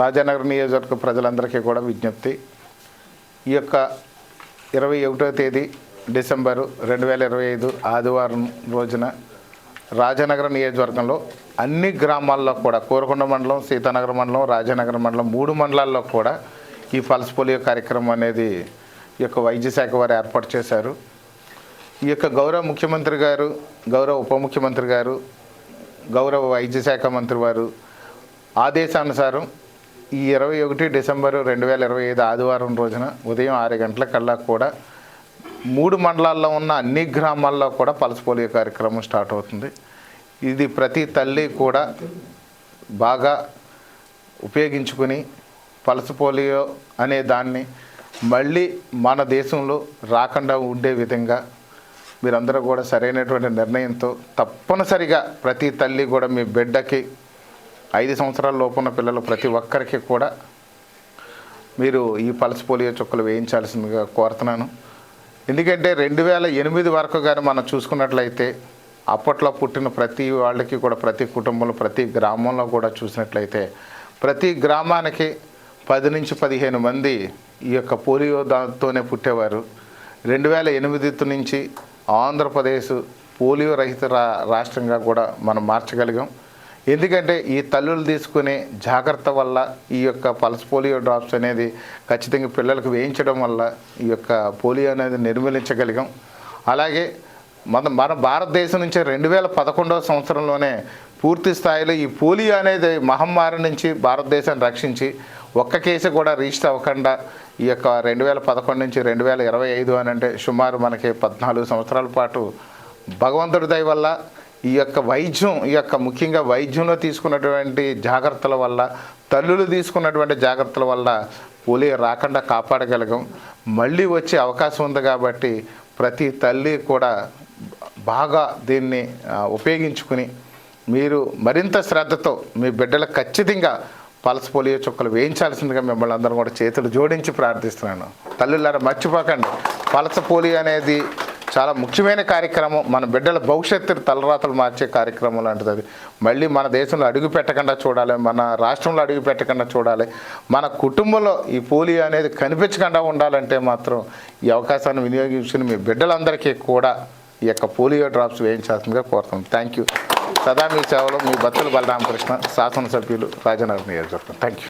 రాజానగర్ నియోజకవర్గ ప్రజలందరికీ కూడా విజ్ఞప్తి. ఈ యొక్క ఇరవై ఒకటో తేదీ డిసెంబరు రెండు వేల ఇరవై ఐదు ఆదివారం రోజున రాజానగర నియోజకవర్గంలో అన్ని గ్రామాల్లో కూడా కోరకొండ మండలం సీతానగర మండలం రాజానగర మండలం మూడు మండలాల్లో కూడా ఈ పల్స్ పోలియో కార్యక్రమం అనేది ఈ యొక్క వైద్య శాఖ వారు ఏర్పాటు చేశారు. ఈ యొక్క గౌరవ ముఖ్యమంత్రి గారు గౌరవ ఉప ముఖ్యమంత్రి గారు గౌరవ వైద్య శాఖ మంత్రి వారు ఆదేశానుసారం ఈ ఇరవై ఒకటి డిసెంబరు రెండు వేల ఇరవై ఐదు ఆదివారం రోజున ఉదయం ఆరు గంటల కల్లా కూడా మూడు మండలాల్లో ఉన్న అన్ని గ్రామాల్లో కూడా పల్స్ పోలియో కార్యక్రమం స్టార్ట్ అవుతుంది. ఇది ప్రతి తల్లి కూడా బాగా ఉపయోగించుకుని పల్స్ పోలియో అనే దాన్ని మళ్ళీ మన దేశంలో రాకుండా ఉండే విధంగా మీరందరూ కూడా సరైనటువంటి నిర్ణయంతో తప్పనిసరిగా ప్రతి తల్లి కూడా మీ బిడ్డకి ఐదు సంవత్సరాల లోపున్న పిల్లలు ప్రతి ఒక్కరికి కూడా మీరు ఈ పల్స్ పోలియో చుక్కలు వేయించాల్సిందిగా కోరుతున్నాను. ఎందుకంటే రెండు వేల ఎనిమిది వరకు కానీ మనం చూసుకున్నట్లయితే అప్పట్లో పుట్టిన ప్రతి వాళ్ళకి కూడా ప్రతి కుటుంబంలో ప్రతి గ్రామంలో కూడా చూసినట్లయితే ప్రతి గ్రామానికి పది నుంచి పదిహేను మంది ఈ యొక్క పోలియో దాంతోనే పుట్టేవారు. రెండు వేల ఎనిమిది నుంచి ఆంధ్రప్రదేశ్ పోలియో రహిత రా రాష్ట్రంగా కూడా మనం మార్చగలిగాం. ఎందుకంటే ఈ తల్లులు తీసుకునే జాగ్రత్త వల్ల ఈ యొక్క పల్స్ పోలియో డ్రాప్స్ అనేది ఖచ్చితంగా పిల్లలకు వేయించడం వల్ల ఈ యొక్క పోలియో అనేది నిర్మూలించగలిగాం. అలాగే మన మన భారతదేశం నుంచి రెండు వేల పదకొండవ సంవత్సరంలోనే పూర్తి స్థాయిలో ఈ పోలియో అనేది మహమ్మారి నుంచి భారతదేశాన్ని రక్షించి ఒక్క కేసు కూడా రిజిస్టర్ అవ్వకుండా ఈ యొక్క రెండు వేల పదకొండు నుంచి రెండు వేల ఇరవై ఐదు అని అంటే సుమారు మనకి పద్నాలుగు సంవత్సరాల పాటు భగవంతుడి దయ వల్ల ఈ యొక్క వైద్యం ఈ యొక్క ముఖ్యంగా వైద్యంలో తీసుకున్నటువంటి జాగ్రత్తల వల్ల తల్లులు తీసుకున్నటువంటి జాగ్రత్తల వల్ల పోలియో రాకుండా కాపాడగలిగాం. మళ్ళీ వచ్చే అవకాశం ఉంది కాబట్టి ప్రతి తల్లి కూడా బాగా దీన్ని ఉపయోగించుకుని మీరు మరింత శ్రద్ధతో మీ బిడ్డలకు ఖచ్చితంగా పల్స్ పోలియో చుక్కలు వేయించాల్సిందిగా మిమ్మల్ని అందరం కూడా చేతులు జోడించి ప్రార్థిస్తున్నాను. తల్లులారా మర్చిపోకండి. పలస పోలియో అనేది చాలా ముఖ్యమైన కార్యక్రమం. మన బిడ్డల భవిష్యత్తు తలరాతలు మార్చే కార్యక్రమం లాంటిది అది. మళ్ళీ మన దేశంలో అడుగు పెట్టకుండా చూడాలి మన రాష్ట్రంలో అడుగు పెట్టకుండా చూడాలి. మన కుటుంబంలో ఈ పోలియో అనేది కనిపించకుండా ఉండాలంటే మాత్రం ఈ అవకాశాన్ని వినియోగించుకుని మీ బిడ్డలందరికీ కూడా ఈ యొక్క పోలియో డ్రాప్స్ వేయించాల్సిందిగా కోరుతాం థ్యాంక్ యూ. సదా మీ సేవలో మీ బత్తుల బలరామకృష్ణ శాసనసభ్యులు రాజనగర్ నియోజకవర్గం. Thank you.